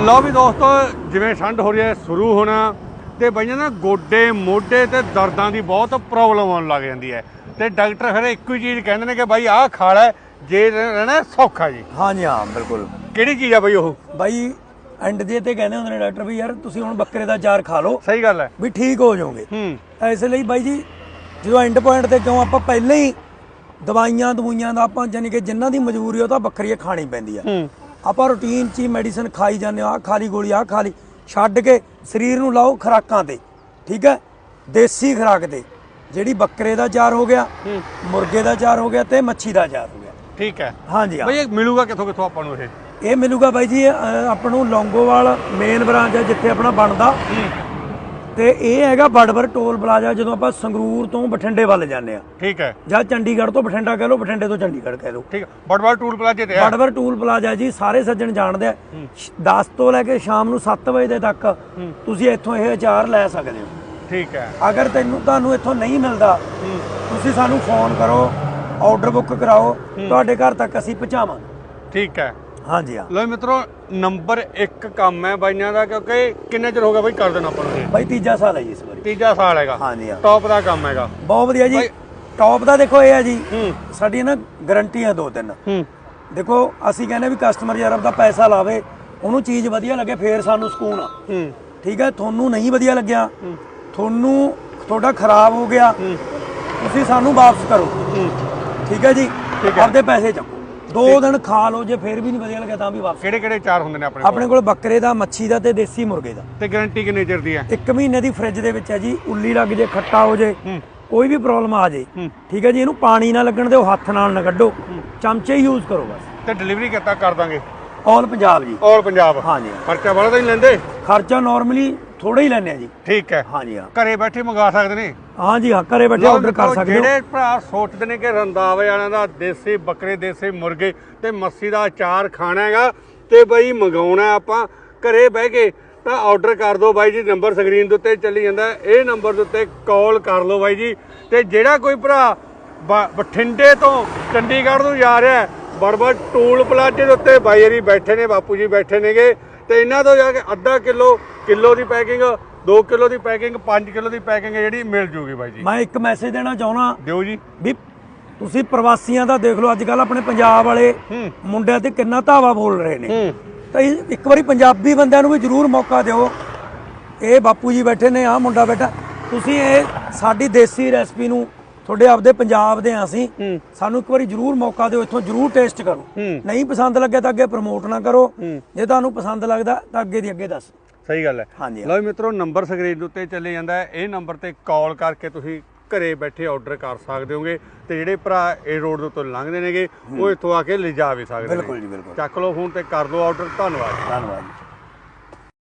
ਲਓ ਵੀ ਦੋਸਤੋ ਜਿਵੇਂ ਠੰਡ ਹੋ ਰਹੀ ਹੈ ਸ਼ੁਰੂ ਹੋਣਾ। ਤੇ ਬਈਆਂ ਨਾ ਗੋਡੇ ਮੋਢੇ ਤੇ ਦਰਦਾਂ ਦੀ ਬਹੁਤ ਪ੍ਰੋਬਲਮ ਆਉਣ ਲੱਗ ਜਾਂਦੀ ਹੈ। ਤੇ ਡਾਕਟਰ ਫਿਰ ਇੱਕੋ ਹੀ ਚੀਜ਼ ਕਹਿੰਦੇ ਨੇ ਕਿ ਬਾਈ ਆਹ ਖਾ ਲੈ ਜੇ ਰਹਿਣਾ ਸੌਖਾ ਜੀ। ਹਾਂਜੀ ਹਾਂ ਬਿਲਕੁਲ। ਕਿਹੜੀ ਚੀਜ਼ ਆ ਬਈ ਉਹ? ਬਾਈ ਐਂਡ ਜੇ ਤੇ ਕਹਿੰਦੇ ਹੁੰਦੇ ਨੇ ਡਾਕਟਰ ਵੀ ਯਾਰ ਤੁਸੀਂ ਹੁਣ ਬੱਕਰੇ ਦਾ ਚਾਰ ਖਾ ਲਓ। ਸਹੀ ਗੱਲ ਹੈ। ਵੀ ਠੀਕ ਹੋ ਜਾਓਗੇ। ਹੂੰ। ਇਸ ਲਈ ਬਾਈ ਜੀ ਜਦੋਂ ਐਂਡ ਪੁਆਇੰਟ ਤੇ ਕਿਉਂ ਆਪਾਂ ਪਹਿਲਾਂ ਹੀ ਦਵਾਈਆਂ ਦਵਾਈਆਂ ਦਾ ਆਪਾਂ ਜਾਨੀ ਕਿ ਜਿਨ੍ਹਾਂ ਦੀ ਮਜਬੂਰੀ ਉਹ ਤਾਂ ਵੱਖਰੀ ਖਾਣੀ ਪੈਂਦੀ ਆ। ਹੂੰ। ਆਪਾਂ ਰੂਟੀਨ 'ਚ ਹੀ ਮੈਡੀਸਨ ਖਾਈ ਜਾਂਦੇ ਆ ਖਾ ਲਈ ਗੋਲੀ ਆ ਖਾ ਲਈ ਛੱਡ ਕੇ ਸਰੀਰ ਨੂੰ ਲਾਓ ਖੁਰਾਕਾਂ ਤੇ ਠੀਕ ਹੈ? ਦੇਸੀ ਖੁਰਾਕ ਤੇ ਜਿਹੜੀ ਬੱਕਰੇ ਦਾ ਚਾਰ ਹੋ ਗਿਆ ਮੁਰਗੇ ਦਾ ਚਾਰ ਹੋ ਗਿਆ ਤੇ ਮੱਛੀ ਦਾ ਚਾਰ ਹੋ ਗਿਆ। ਠੀਕ ਹੈ। ਹਾਂਜੀ ਹਾਂ। ਬਈ ਇਹ ਮਿਲੂਗਾ ਕਿੱਥੋਂ ਕਿੱਥੋਂ ਆਪਾਂ ਨੂੰ ਇਹ? ਇਹ ਮਿਲੂਗਾ ਬਾਈ ਜੀ ਆਪਾਂ ਨੂੰ ਲੌਂਗੋਵਾਲ ਮੇਨ ਬ੍ਰਾਂਚ ਹੈ ਜਿੱਥੇ ਆਪਣਾ ਬਣਦਾ। ਤੇ ਇਹ ਹੈਗਾ ਬੜਬਰ ਟੋਲ ਪਲਾਜ਼ਾ ਜਦੋਂ ਆਪਾਂ ਸੰਗਰੂਰ ਤੋਂ ਬਠਿੰਡੇ ਵੱਲ ਜਾਂਦੇ ਆ ਠੀਕ ਹੈ। ਜਾਂ ਚੰਡੀਗੜ੍ਹ ਤੋਂ ਬਠਿੰਡਾ ਕਹਿ ਲਓ ਬਠਿੰਡੇ ਤੋਂ ਚੰਡੀਗੜ੍ਹ ਕਹਿ ਲਓ। ਠੀਕ ਹੈ। ਬੜਬੜ ਟੂਲ ਪਲਾਜੇ ਤੇ ਹੈ। ਬੜਬਰ ਟੂਲ ਪਲਾਜ਼ਾ ਜੀ ਸਾਰੇ ਸੱਜਣ ਜਾਣਦੇ ਆ। 10 ਤੋਂ ਲੈ ਕੇ ਸ਼ਾਮ ਨੂੰ 7 ਵਜੇ ਦੇ ਤੱਕ ਤੁਸੀਂ ਇੱਥੋਂ ਇਹ ਅਚਾਰ ਲੈ ਸਕਦੇ ਹੋ। ਠੀਕ ਹੈ। ਅਗਰ ਤੈਨੂੰ ਤੁਹਾਨੂੰ ਇੱਥੋਂ ਨਹੀਂ ਮਿਲਦਾ ਤੁਸੀਂ ਸਾਨੂੰ ਫੋਨ ਕਰੋ ਆਰਡਰ ਬੁੱਕ ਕਰਾਓ ਤੁਹਾਡੇ ਘਰ ਤੱਕ ਅਸੀਂ ਪਹੁੰਚਾਵਾਂਗੇ। ਠੀਕ ਹੈ। ਹਾਂਜੀ ਹਾਂ। ਲੋ ਮਿੱਤਰੋ ਨੰਬਰ 1 ਕੰਮ ਹੈ ਬਾਈਆਂ ਦਾ ਕਿਉਂਕਿ ਕਿੰਨੇ ਚਿਰ ਹੋ ਗਿਆ ਬਈ ਕਰ ਦੇਣਾ ਆਪਾਂ ਨੂੰ ਬਾਈ ਤੀਜਾ ਸਾਲ ਹੈ ਜੀ ਇਸ ਵਾਰੀ। ਤੀਜਾ ਸਾਲ ਹੈਗਾ। ਹਾਂਜੀ ਹਾਂ। ਟੌਪ ਦਾ ਕੰਮ ਹੈਗਾ। ਬਹੁਤ ਵਧੀਆ ਜੀ। ਟੌਪ ਦਾ ਦੇਖੋ ਇਹ ਹੈ ਜੀ ਹੂੰ। ਸਾਡੀਆਂ ਨਾ ਗਰੰਟੀਆਂ ਦੋ ਤਿੰਨ। ਦੇਖੋ ਅਸੀਂ ਕਹਿੰਦੇ ਵੀ ਕਸਟਮਰ ਯਾਰ ਆਪਦਾ ਪੈਸਾ ਲਾਵੇ ਉਹਨੂੰ ਚੀਜ਼ ਵਧੀਆ ਲੱਗੇ ਫੇਰ ਸਾਨੂੰ ਸਕੂਨ ਆ। ਠੀਕ ਹੈ ਤੁਹਾਨੂੰ ਨਹੀਂ ਵਧੀਆ ਲੱਗਿਆ ਤੁਹਾਨੂੰ ਤੁਹਾਡਾ ਖਰਾਬ ਹੋ ਗਿਆ ਤੁਸੀਂ ਸਾਨੂੰ ਵਾਪਸ ਕਰੋ। ਠੀਕ ਹੈ ਜੀ। ਆਪਦੇ ਪੈਸੇ ਚੱਕੋ। ਦੋ ਦਿਨ ਖਾ ਲਓ ਜੇ ਫੇਰ ਵੀ ਨਹੀਂ ਵਧੀਆ ਲੱਗਿਆ ਤਾਂ ਵੀ ਵਾਪਸ। ਕਿਹੜੇ ਕਿਹੜੇ ਚਾਰ ਹੁੰਦੇ ਨੇ ਆਪਣੇ ਕੋਲ? ਆਪਣੇ ਕੋਲ ਬੱਕਰੇ ਦਾ ਮੱਛੀ ਦਾ ਤੇ ਦੇਸੀ ਮੁਰਗੇ ਦਾ। ਤੇ ਗਾਰੰਟੀ ਕਿੰਨੇ ਚਿਰ ਦੀ ਹੈ? ਇੱਕ ਮਹੀਨੇ ਦੀ ਫ੍ਰਿਜ ਦੇ ਵਿੱਚ ਹੈ ਜੀ ਉੱਲੀ ਲੱਗ ਜੇ ਖੱਟਾ ਹੋ ਜੇ ਕੋਈ ਵੀ ਪ੍ਰੋਬਲਮ ਆ ਜੇ। ਠੀਕ ਹੈ ਜੀ ਇਹਨੂੰ ਪਾਣੀ ਨਾ ਲੱਗਣ ਦਿਓ ਹੱਥ ਨਾਲ ਨਾ ਕੱਢੋ ਚਮਚੇ ਹੀ ਯੂਜ਼ ਕਰੋ ਬਸ। ਤੇ ਡਿਲੀਵਰੀ ਕਿੱਦਾਂ ਕਰ ਦਾਂਗੇ? ਆਲ ਪੰਜਾਬ ਜੀ। ਆਲ ਪੰਜਾਬ। ਹਾਂਜੀ। ਖਰਚਾ ਬੜਾ ਤਾਂ ਨਹੀਂ ਲੈਂਦੇ? ਖਰਚਾ ਨਾਰਮਲੀ ਥੋੜਾ ਹੀ ਲੈਣੇ ਆ ਜੀ। ਠੀਕ ਹੈ। ਹਾਂਜੀ ਹਾਂ। ਘਰੇ ਬੈਠੇ ਮੰਗਾ ਸਕਦੇ ਨੇ? ਹਾਂਜੀ ਹਾਂ ਘਰੇ ਬੈਠੇ ਆਰਡਰ ਕਰ ਸਕਦੇ ਹੋ ਜਿਹੜੇ ਭਰਾ ਸੋਚਦੇ ਨੇ ਕਿ ਰੰਦਾਵੇ ਵਾਲਿਆਂ ਦਾ ਦੇਸੀ ਬੱਕਰੇ ਦੇਸੀ ਮੁਰਗੇ ਤੇ ਮੱਸੀ ਦਾ ਅਚਾਰ ਖਾਣਾ ਹੈਗਾ ਤੇ ਬਈ ਮੰਗਾਉਣਾ ਆਪਾਂ ਘਰੇ ਬਹਿ ਕੇ ਤਾਂ ਆਰਡਰ ਕਰ ਦਿਓ ਬਾਈ ਜੀ ਨੰਬਰ ਸਕਰੀਨ ਦੇ ਉੱਤੇ ਚੱਲੀ ਜਾਂਦਾ। ਇਹ ਨੰਬਰ ਦੇ ਉੱਤੇ ਕਾਲ ਕਰ ਲਓ ਬਾਈ ਜੀ ਤੇ ਜਿਹੜਾ ਕੋਈ ਭਰਾ ਬਠਿੰਡੇ ਤੋਂ ਚੰਡੀਗੜ੍ਹ ਨੂੰ ਜਾ ਰਿਹਾ ਬੜਬੜ ਟੂਲ ਪਲਾਜ਼ੇ ਦੇ ਉੱਤੇ ਬਾਈ ਜੀ ਬੈਠੇ ਨੇ ਬਾਪੂ ਜੀ ਬੈਠੇ ਨੇਗੇ ਤੇ ਇਹਨਾਂ ਤੋਂ ਜਾ ਕੇ ਅੱਧਾ ਕਿਲੋ ਕਿਲੋ ਦੀ ਪੈਕਿੰਗ 2 ਕਿਲੋ ਦੀ ਪੈਕਿੰਗ 5 ਕਿਲੋ ਦੀ ਪੈਕਿੰਗ ਜਿਹੜੀ ਮਿਲ ਜੂਗੀ ਬਾਈ ਜੀ। ਮੈਂ ਇੱਕ ਮੈਸੇਜ ਦੇਣਾ ਚਾਹੁੰਦਾ ਦਿਓ ਜੀ। ਵੀ ਤੁਸੀਂ ਪ੍ਰਵਾਸੀਆਂ ਦਾ ਦੇਖ ਲਓ ਅੱਜ ਕੱਲ ਆਪਣੇ ਪੰਜਾਬ ਵਾਲੇ ਮੁੰਡਿਆਂ ਤੇ ਕਿੰਨਾ ਧਾਵਾ ਬੋਲ ਰਹੇ ਨੇ। ਤਾਂ ਇੱਕ ਵਾਰੀ ਪੰਜਾਬੀ ਬੰਦਿਆਂ ਨੂੰ ਵੀ ਜ਼ਰੂਰ ਮੌਕਾ ਦਿਓ। ਇਹ ਬਾਪੂ ਜੀ ਬੈਠੇ ਨੇ ਆਹ ਮੁੰਡਾ ਬੈਠਾ। ਤੁਸੀਂ ਇਹ ਸਾਡੀ ਦੇਸੀ ਰੈਸਪੀ ਨੂੰ ਤੁਹਾਡੇ ਆਪਦੇ ਪੰਜਾਬ ਦੇ ਆ ਅਸੀਂ। ਸਾਨੂੰ ਇੱਕ ਵਾਰੀ ਜ਼ਰੂਰ ਮੌਕਾ ਦਿਓ ਇੱਥੋਂ ਜ਼ਰੂਰ ਟੇਸਟ ਕਰੋ। ਨਹੀਂ ਪਸੰਦ ਲੱਗਿਆ ਤਾਂ ਅੱਗੇ ਪ੍ਰਮੋਟ ਨਾ ਕਰੋ। ਜੇ ਤੁਹਾਨੂੰ ਪਸੰਦ ਲੱਗਦਾ ਤਾਂ ਅੱਗੇ ਦੀ ਅੱਗੇ ਦੱਸ। ਸਹੀ ਗੱਲ ਹੈ। ਹਾਂਜੀ ਲਓ ਮਿੱਤਰੋ ਨੰਬਰ ਸਕਰੀਨ ਦੇ ਉੱਤੇ ਚੱਲੇ ਜਾਂਦਾ ਹੈ। ਇਹ ਨੰਬਰ ਤੇ ਕਾਲ ਕਰਕੇ ਤੁਸੀਂ ਘਰੇ ਬੈਠੇ ਆਰਡਰ ਕਰ ਸਕਦੇ ਹੋਗੇ ਤੇ ਜਿਹੜੇ ਭਰਾ ਇਹ ਰੋਡ ਦੇ ਉੱਤੋਂ ਲੰਘਦੇ ਨੇਗੇ ਉਹ ਇੱਥੋਂ ਆ ਕੇ ਲਿਜਾ ਵੀ ਸਕਦੇ ਨੇ। ਬਿਲਕੁਲ ਜੀ ਬਿਲਕੁਲ। ਚੱਕ ਲਓ ਫੋਨ ਤੇ ਕਰ ਦਿਓ ਆਰਡਰ ਧੰਨਵਾਦ। ਧੰਨਵਾਦ